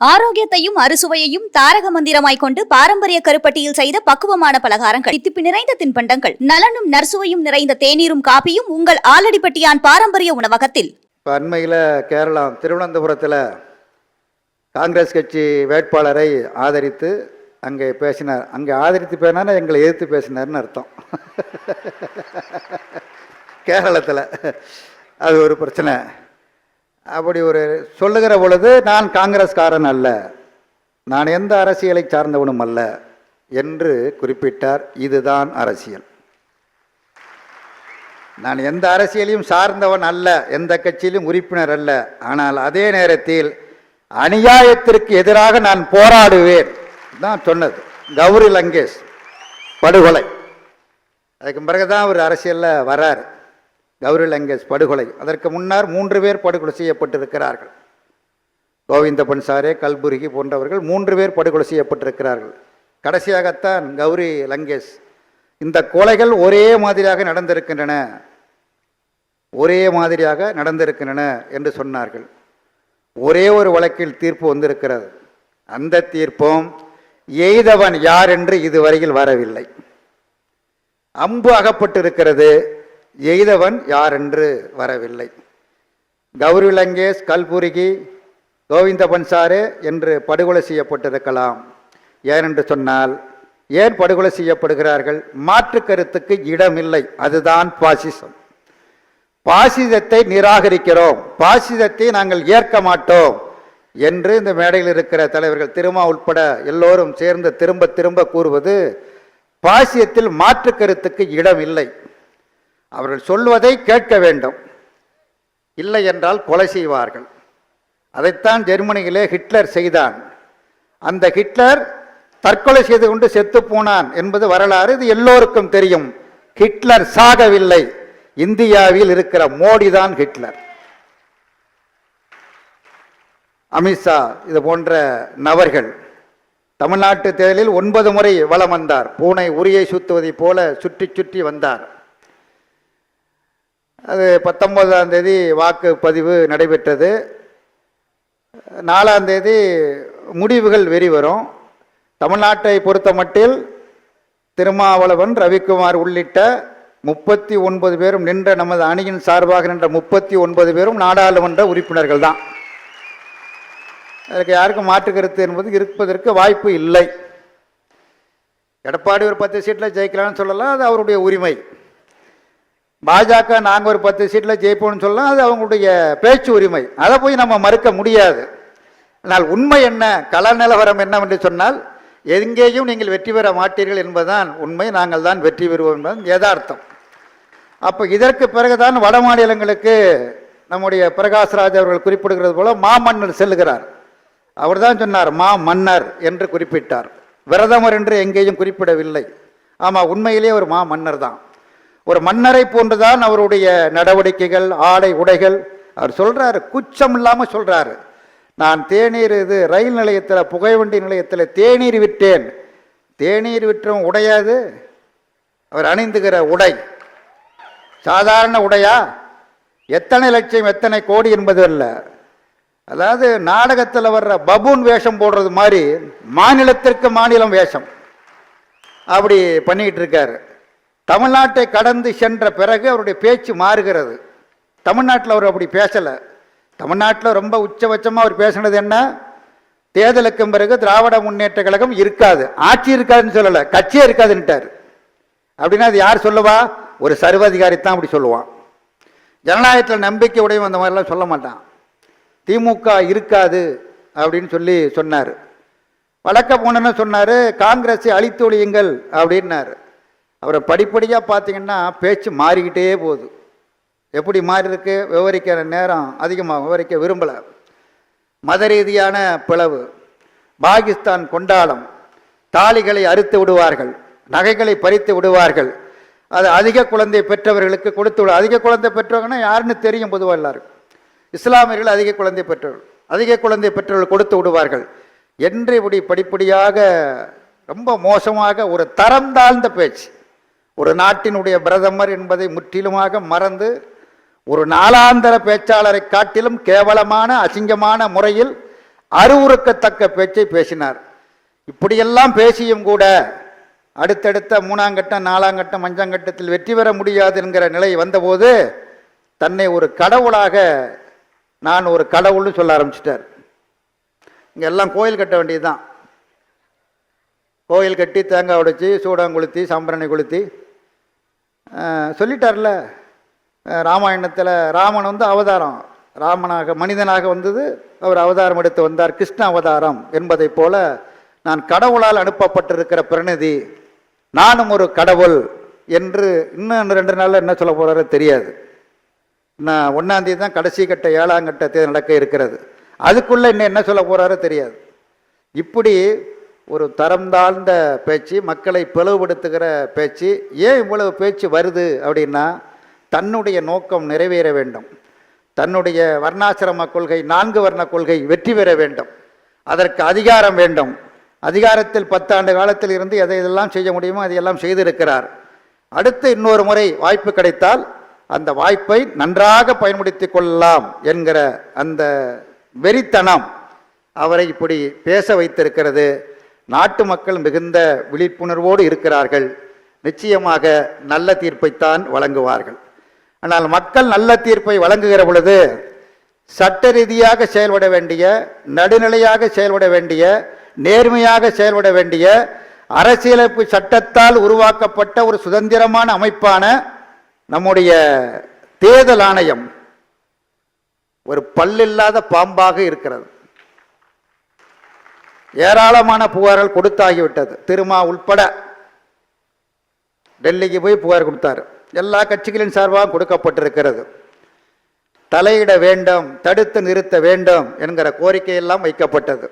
ஆரோக்கியத்தையும் அறுசுவையையும் தாரக மந்திரமாய் கொண்டு பாரம்பரிய கருப்பட்டியில் செய்த பக்குவமான பலகாரங்கள். தித்திப்பு நிறைந்த தின்பண்டங்கள். நலனும் நர்சுவையும் நிறைந்த தேநீரும் காப்பியும் உங்கள் ஆலடிப்பட்டியான் பாரம்பரிய உணவகத்தில். இப்போ அண்மையில் கேரளம் திருவனந்தபுரத்தில் காங்கிரஸ் கட்சி வேட்பாளரை ஆதரித்து அங்கே பேசினார். அங்கே ஆதரித்து பேசினா எங்களை எதிர்த்து பேசினார்னு அர்த்தம். கேரளத்தில். அது ஒரு பிரச்சனை. அப்படி ஒரு சொல்லுகிற பொழுது நான் காங்கிரஸ்காரன் அல்ல. நான் எந்த அரசியலை சார்ந்தவனும் அல்ல என்று குறிப்பிட்டார். இதுதான் அரசியல். நான் எந்த அரசியலையும் சார்ந்தவன் அல்ல எந்த கட்சியிலும் உறுப்பினர் அல்ல. ஆனால் அதே நேரத்தில் அநியாயத்திற்கு எதிராக நான் போராடுவேன். தான் சொன்னது. கௌரி லங்கேஷ் படுகொலை. அதுக்கு பிறகுதான் அவர் அரசியலில் வரார். கௌரி லங்கேஷ் படுகொலை. அதற்கு முன்னர் மூன்று பேர் படுகொலை செய்யப்பட்டிருக்கிறார்கள். கோவிந்த பன்சாரே கல்புருகி போன்றவர்கள் மூன்று பேர் படுகொலை செய்யப்பட்டிருக்கிறார்கள். கடைசியாகத்தான் கௌரி லங்கேஷ் இந்த கொலைகள் ஒரே மாதிரியாக நடந்திருக்கின்றன. ஒரே மாதிரியாக நடந்திருக்கின்றன என்று சொன்னார்கள். ஒரே ஒரு வழக்கில் தீர்ப்பு வந்திருக்கிறது. அந்த தீர்ப்பும் எய்தவன் யார் என்று இதுவரையில் வரவில்லை. அம்பு அகப்பட்டிருக்கிறது. எய்தவன் யாரென்று வரவில்லை. கௌரி லங்கேஷ் கல்புருகி கோவிந்த பன்சாரே என்று படுகொலை செய்யப்பட்டிருக்கலாம். ஏனென்று சொன்னால் ஏன் படுகொலை செய்யப்படுகிறார்கள்? மாற்று கருத்துக்கு இடமில்லை. அதுதான் பாசிசம். பாசிதத்தை நிராகரிக்கிறோம். பாசிதத்தை நாங்கள் ஏற்க மாட்டோம் என்று இந்த மேடையில் இருக்கிற தலைவர்கள் திருமா உட்பட எல்லோரும் சேர்ந்து திரும்ப திரும்ப கூறுவது பாசியத்தில் மாற்று கருத்துக்கு இடம் இல்லை அவர்கள் சொல்வதை கேட்க வேண்டும். இல்லை என்றால் கொலை செய்வார்கள். அதைத்தான் ஜெர்மனியிலே ஹிட்லர் செய்தான். அந்த ஹிட்லர் தற்கொலை செய்து கொண்டு செத்து போனான் என்பது வரலாறு இது எல்லோருக்கும் தெரியும். ஹிட்லர் சாகவில்லை. இந்தியாவில் இருக்கிற மோடி தான் ஹிட்லர். அமித்ஷா இது போன்ற நபர்கள் தமிழ்நாட்டு தேர்தலில் ஒன்பது முறை வலம் வந்தார். பூனை உரியை சுத்துவதைப் போல சுற்றி சுற்றி வந்தார். அது பத்தொம்போதாம் தேதி வாக்குப்பதிவு நடைபெற்றது. நாலாம் தேதி முடிவுகள் வெளிவரும் தமிழ்நாட்டை பொறுத்த மட்டில் திருமாவளவன் ரவிக்குமார் உள்ளிட்ட முப்பத்தி ஒன்பது பேரும் நின்ற நமது அணியின் சார்பாக நின்ற முப்பத்தி ஒன்பது பேரும் நாடாளுமன்ற உறுப்பினர்கள் தான். அதுக்கு யாருக்கும் மாற்று கருத்து என்பது இருப்பதற்கு வாய்ப்பு இல்லை. எடப்பாடி ஒரு பத்து சீட்டில் ஜெயிக்கலாம்னு சொல்லலாம் அது அவருடைய உரிமை. பாஜக நாங்கள் ஒரு பத்து சீட்டில் ஜெயிப்போம்னு சொல்லலாம் அது அவங்களுடைய பேச்சு உரிமை. அதை போய் நம்ம மறுக்க முடியாது. ஆனால் உண்மை என்ன? கள நிலவரம் என்னவென்று சொன்னால் எங்கேயும் நீங்கள் வெற்றி பெற மாட்டீர்கள் என்பதுதான் உண்மை. நாங்கள் தான் வெற்றி பெறுவோம் என்பது யதார்த்தம். அப்போ இதற்கு பிறகுதான் வட மாநிலங்களுக்கு நம்முடைய பிரகாஷ்ராஜ் அவர்கள் குறிப்பிடுகிறது போல மாமன்னர் செல்லுகிறார். அவர் தான் சொன்னார் மா மன்னர் என்று குறிப்பிட்டார். பிரதமர் என்று எங்கேயும் குறிப்பிடவில்லை. ஆமாம் உண்மையிலே ஒரு மா மன்னர் தான். ஒரு மன்னரை போன்றுதான் அவருடைய நடவடிக்கைகள் ஆடை உடைகள். அவர் சொல்கிறாரு குச்சம் இல்லாமல் சொல்கிறாரு நான் தேநீர் இது ரயில் நிலையத்தில் புகைவண்டி நிலையத்தில் தேநீர் விற்றேன். தேநீர் விற்றவன் உடையாது. அவர் அணிந்துகிற உடை. சாதாரண உடையா? எத்தனை லட்சம் எத்தனை கோடி என்பது அல்ல. அதாவது நாடகத்தில் வர்ற பபூன் வேஷம் போடுறது மாதிரி மாநிலத்திற்கு மாநிலம் வேஷம். அப்படி பண்ணிக்கிட்டு இருக்காரு. தமிழ்நாட்டை கடந்து சென்ற பிறகு அவருடைய பேச்சு மாறுகிறது. தமிழ்நாட்டில் அவர் அப்படி பேசலை. தமிழ்நாட்டில் ரொம்ப உச்சபட்சமாக அவர் பேசினது என்ன? தேர்தலுக்கு பிறகு திராவிட முன்னேற்ற கழகம் இருக்காது. ஆட்சி இருக்காதுன்னு சொல்லலை கட்சியே இருக்காதுன்ட்டார் அப்படின்னா அது யார் சொல்லுவா? ஒரு சர்வாதிகாரி தான் அப்படி சொல்லுவான். ஜனநாயகத்தில் நம்பிக்கை உடையும் அந்த மாதிரிலாம் சொல்ல மாட்டான். திமுக இருக்காது அப்படின்னு சொல்லி சொன்னார். வழக்க போனன்னு சொன்னார் காங்கிரஸை அழித்து ஒழியுங்கள் அப்படின்னாரு. அவரை படிப்படியாக பார்த்தீங்கன்னா பேச்சு மாறிக்கிட்டே போகுது. எப்படி மாறி இருக்கு விவரிக்கிற நேரம் அதிகமாக விவரிக்க விரும்பலை. மத ரீதியான பிளவு பாகிஸ்தான் கொண்டாடம் தாலிகளை அறுத்து விடுவார்கள் நகைகளை பறித்து விடுவார்கள். அது அதிக குழந்தை பெற்றவர்களுக்கு கொடுத்து விடு அதிக குழந்தை பெற்றவங்கன்னா யாருன்னு தெரியும் பொதுவாக எல்லாருக்கும் இஸ்லாமியர்கள் அதிக குழந்தை பெற்றவர்கள் அதிக குழந்தை பெற்றவர்கள் கொடுத்து விடுவார்கள். என்று இப்படி படிப்படியாக ரொம்ப மோசமாக ஒரு தரம் தாழ்ந்த பேச்சு. ஒரு நாட்டினுடைய பிரதமர் என்பதை முற்றிலுமாக மறந்து ஒரு நாளாந்தர பேச்சாளரை காட்டிலும் கேவலமான அசிங்கமான முறையில் அறிவுறுக்கத்தக்க பேச்சை பேசினார். இப்படியெல்லாம் பேசியும் கூட அடுத்தடுத்த மூணாங்கட்டம் நாலாங்கட்டம் அஞ்சாங்கட்டத்தில் வெற்றி பெற முடியாது என்கிற நிலை வந்தபோது தன்னை ஒரு கடவுளாக நான் ஒரு கடவுள்னு சொல்ல ஆரம்பிச்சிட்டார். இங்கே எல்லாம் கோயில் கட்ட வேண்டியதுதான். கோயில் கட்டி தேங்காய் உடைச்சி சூடம் கொளுத்தி சம்பரணி கொளுத்தி சொல்லிட்டார்ல ராமாயணத்தில் ராமன் வந்து அவதாரம். ராமனாக மனிதனாக வந்தது அவர் அவதாரம் எடுத்து வந்தார் கிருஷ்ண அவதாரம் என்பதைப் போல நான் கடவுளால் அனுப்பப்பட்டிருக்கிற பிரணிதி நானும் ஒரு கடவுள் என்று இன்னும் ரெண்டு நாளில் என்ன சொல்ல போகிறாரோ தெரியாது. நான் ஒன்றாந்தேதி தான் கடைசி கட்ட ஏழாம் கட்ட நடக்க இருக்கிறது. அதுக்குள்ளே இன்னும் என்ன சொல்ல போகிறாரோ தெரியாது. இப்படி ஒரு தரம் தாழ்ந்த பேச்சு மக்களை பிளவுபடுத்துகிற பேச்சு. ஏன் இவ்வளவு பேச்சு வருது அப்படின்னா தன்னுடைய நோக்கம் நிறைவேற வேண்டும். தன்னுடைய வர்ணாசிரம கொள்கை நான்கு வர்ண கொள்கை வெற்றி பெற வேண்டும். அதற்கு அதிகாரம் வேண்டும். அதிகாரத்தில் பத்தாண்டு காலத்தில் இருந்து எதை எதெல்லாம் செய்ய முடியுமோ அதையெல்லாம் செய்திருக்கிறார். அடுத்து இன்னொரு முறை வாய்ப்பு கிடைத்தால் அந்த வாய்ப்பை நன்றாக பயன்படுத்தி கொள்ளலாம் என்கிற அந்த வெறித்தனம் அவரை இப்படி பேச வைத்திருக்கிறது. நாட்டு மக்கள் மிகுந்த விழிப்புணர்வோடு இருக்கிறார்கள். நிச்சயமாக நல்ல தீர்ப்பைத்தான் வழங்குவார்கள். ஆனால் மக்கள் நல்ல தீர்ப்பை வழங்குகிற பொழுது சட்ட ரீதியாக செயல்பட வேண்டிய நடுநிலையாக செயல்பட வேண்டிய நேர்மையாக செயல்பட வேண்டிய அரசியலமைப்பு சட்டத்தால் உருவாக்கப்பட்ட ஒரு சுதந்திரமான அமைப்பான நம்முடைய தேர்தல் ஆணையம் ஒரு பல்லில்லாத பாம்பாக இருக்கிறது. ஏராளமான புகார்கள் கொடுத்தாகிவிட்டது. திருமா உள்பட டெல்லிக்கு போய் புகார் கொடுத்தாரு. எல்லா கட்சிகளின் சார்பாக கொடுக்கப்பட்டிருக்கிறது. தலையிட வேண்டும் தடுத்து நிறுத்த வேண்டும் என்கிற கோரிக்கையெல்லாம் வைக்கப்பட்டது.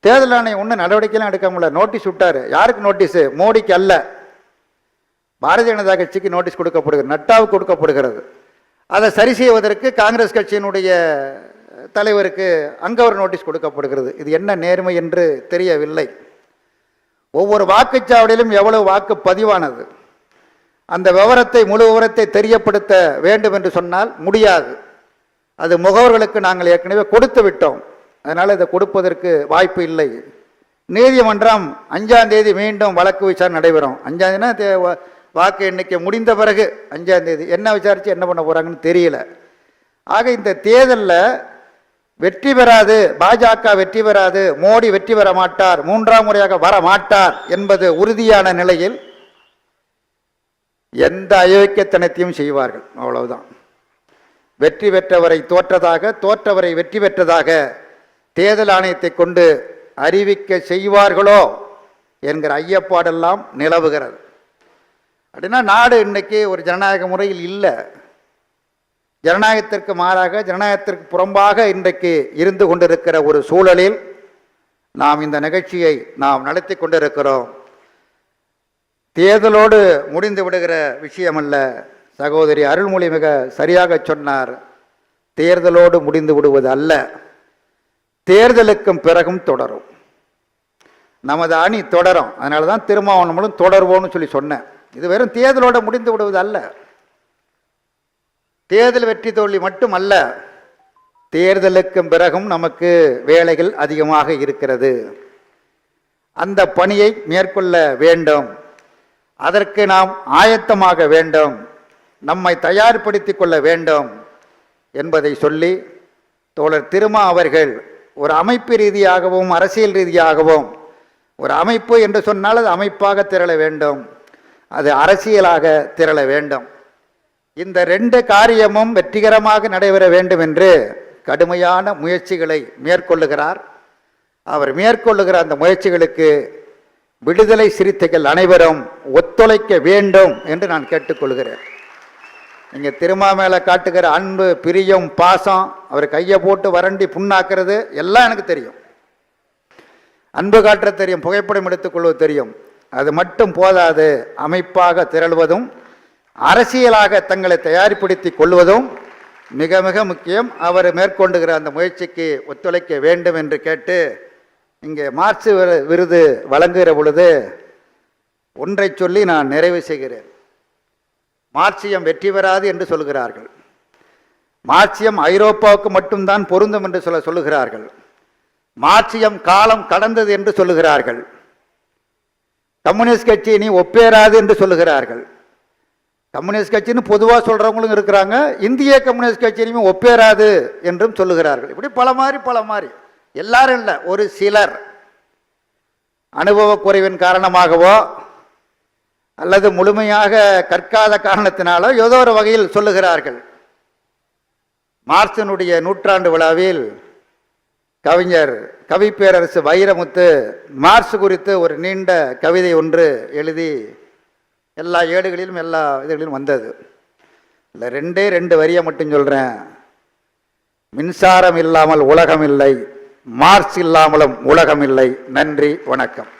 தேர்தல் ஆணையம் ஒன்றும் நடவடிக்கைலாம் எடுக்க முடியல. நோட்டீஸ் விட்டார். யாருக்கு நோட்டீஸு? மோடிக்கு அல்ல. பாரதிய ஜனதா கட்சிக்கு நோட்டீஸ் கொடுக்கப்படுகிறது. நட்டாவுக்கு கொடுக்கப்படுகிறது. அதை சரி செய்வதற்கு காங்கிரஸ் கட்சியினுடைய தலைவருக்கு அங்கே ஒரு நோட்டீஸ் கொடுக்கப்படுகிறது. இது என்ன நேர்மை என்று தெரியவில்லை. ஒவ்வொரு வாக்குச்சாவடியிலும் எவ்வளவு வாக்கு பதிவானது? அந்த விவரத்தை முழு விவரத்தை தெரியப்படுத்த வேண்டும் என்று சொன்னால் முடியாது. அது முகவர்களுக்கு நாங்கள் ஏற்கனவே கொடுத்து விட்டோம். அதனால் இதை கொடுப்பதற்கு வாய்ப்பு இல்லை. நீதிமன்றம் அஞ்சாம் தேதி மீண்டும் வழக்கு விசாரணை நடைபெறும். அஞ்சாந்தேதினா தே- வாக்கு எண்ணிக்கை முடிந்த பிறகு அஞ்சாந்தேதி என்ன விசாரித்து என்ன பண்ண போகிறாங்கன்னு தெரியல. ஆக இந்த தேர்தலில் வெற்றி பெறாது பாஜக வெற்றி பெறாது மோடி வெற்றி பெற மாட்டார் மூன்றாம் முறையாக வர மாட்டார் என்பது உறுதியான நிலையில் எந்த அயோக்கியத்தனத்தையும் செய்வார்கள். அவ்வளவுதான். வெற்றி பெற்றவரை தோற்றதாக தோற்றவரை வெற்றி பெற்றதாக தேர்தல் ஆணையத்தை கொண்டு அறிவிக்க செய்வார்களோ என்கிற ஐயப்பாடெல்லாம் நிலவுகிறது. அப்படின்னா நாடு இன்னைக்கு ஒரு ஜனநாயக முறையில் இல்லை. ஜனநாயகத்திற்கு மாறாக ஜனநாயகத்திற்கு புறம்பாக இன்றைக்கு இருந்து கொண்டிருக்கிற ஒரு சூழலில் நாம் இந்த நிகழ்ச்சியை நாம் நடத்தி கொண்டிருக்கிறோம். தேர்தலோடு முடிந்து விடுகிற விஷயமல்ல சகோதரி அருள்மொழி மிக சரியாக சொன்னார். தேர்தலோடு முடிந்து விடுவது அல்ல தேர்தலுக்கும் பிறகும் தொடரும். நமது அணி தொடரும். அதனால தான் திருமாவளவனும் தொடர்வோன்னு சொல்லி சொன்னேன். இது வெறும் தேர்தலோடு முடிந்து விடுவது அல்ல. தேர்தல் வெற்றி தோல்வி மட்டுமல்ல தேர்தலுக்கும் பிறகும் நமக்கு வேலைகள் அதிகமாக இருக்கிறது. அந்த பணியை மேற்கொள்ள வேண்டும். அதற்கு நாம் ஆயத்தமாக வேண்டும். நம்மை தயார்படுத்தி கொள்ள வேண்டும் என்பதை சொல்லி தோழர் திருமா அவர்கள் ஒரு அமைப்பு ரீதியாகவும் அரசியல் ரீதியாகவும் ஒரு அமைப்பு என்று சொன்னால் அது அமைப்பாக திரள வேண்டும். அது அரசியலாக திரள வேண்டும். இந்த ரெண்டு காரியமும் வெற்றிகரமாக நடைபெற வேண்டும் என்று கடுமையான முயற்சிகளை மேற்கொள்ளுகிறார். அவர் மேற்கொள்ளுகிற அந்த முயற்சிகளுக்கு விடுதலை சிறுத்தைகள் அனைவரும் ஒத்துழைக்க வேண்டும் என்று நான் கேட்டுக்கொள்கிறேன். இங்கே திருமா மேலே காட்டுகிற அன்பு பிரியம் பாசம் அவர் கையை போட்டு வறண்டி புண்ணாக்குறது எல்லாம் எனக்கு தெரியும். அன்பு காட்ட தெரியும் புகைப்படம் எடுத்துக்கொள்வது தெரியும். அது மட்டும் போதாது அமைப்பாக திரள்வதும் அரசியலாக தங்களை தயாரிப்படுத்தி கொள்வதும் மிக மிக முக்கியம். அவர் மேற்கொண்டுகிற அந்த முயற்சிக்கு ஒத்துழைக்க வேண்டும் என்று கேட்டு இங்கே மார்ச் விருது வழங்குகிற பொழுது ஒன்றை சொல்லி நான் நிறைவு செய்கிறேன். மார்க்சியம் வெற்றி பெறாது என்று சொல்கிறார்கள். மார்க்சியம் ஐரோப்பாவுக்கு மட்டும்தான் பொருந்தும் என்று சொல்ல சொல்லுகிறார்கள். மார்க்சியம் காலம் கடந்தது என்று சொல்லுகிறார்கள். கம்யூனிஸ்ட் கட்சி நீ ஒப்பேறாது என்று சொல்லுகிறார்கள். கம்யூனிஸ்ட் கட்சின்னு பொதுவாக சொல்கிறவங்களும் இருக்கிறாங்க. இந்திய கம்யூனிஸ்ட் கட்சியுமே ஒப்பேராது என்றும் சொல்லுகிறார்கள். இப்படி பல மாதிரி பல மாதிரி எல்லாரும் இல்லை ஒரு சிலர். அனுபவ குறைவின் காரணமாகவோ அல்லது முழுமையாக கற்காத காரணத்தினாலோ ஏதோ ஒரு வகையில் சொல்லுகிறார்கள். மார்க்சினுடைய நூற்றாண்டு விழாவில் கவிஞர் கவிப்பேரரசு வைரமுத்து மார்க்ஸ் குறித்து ஒரு நீண்ட கவிதை ஒன்று எழுதி எல்லா ஏடுகளிலும் எல்லா இதுகளிலும் வந்தது. இல்லை ரெண்டே ரெண்டு வரியை மட்டும் சொல்கிறேன் மின்சாரம் இல்லாமல் உலகம் இல்லை மார்ச் இல்லாமலும் உலகம் இல்லை நன்றி வணக்கம்.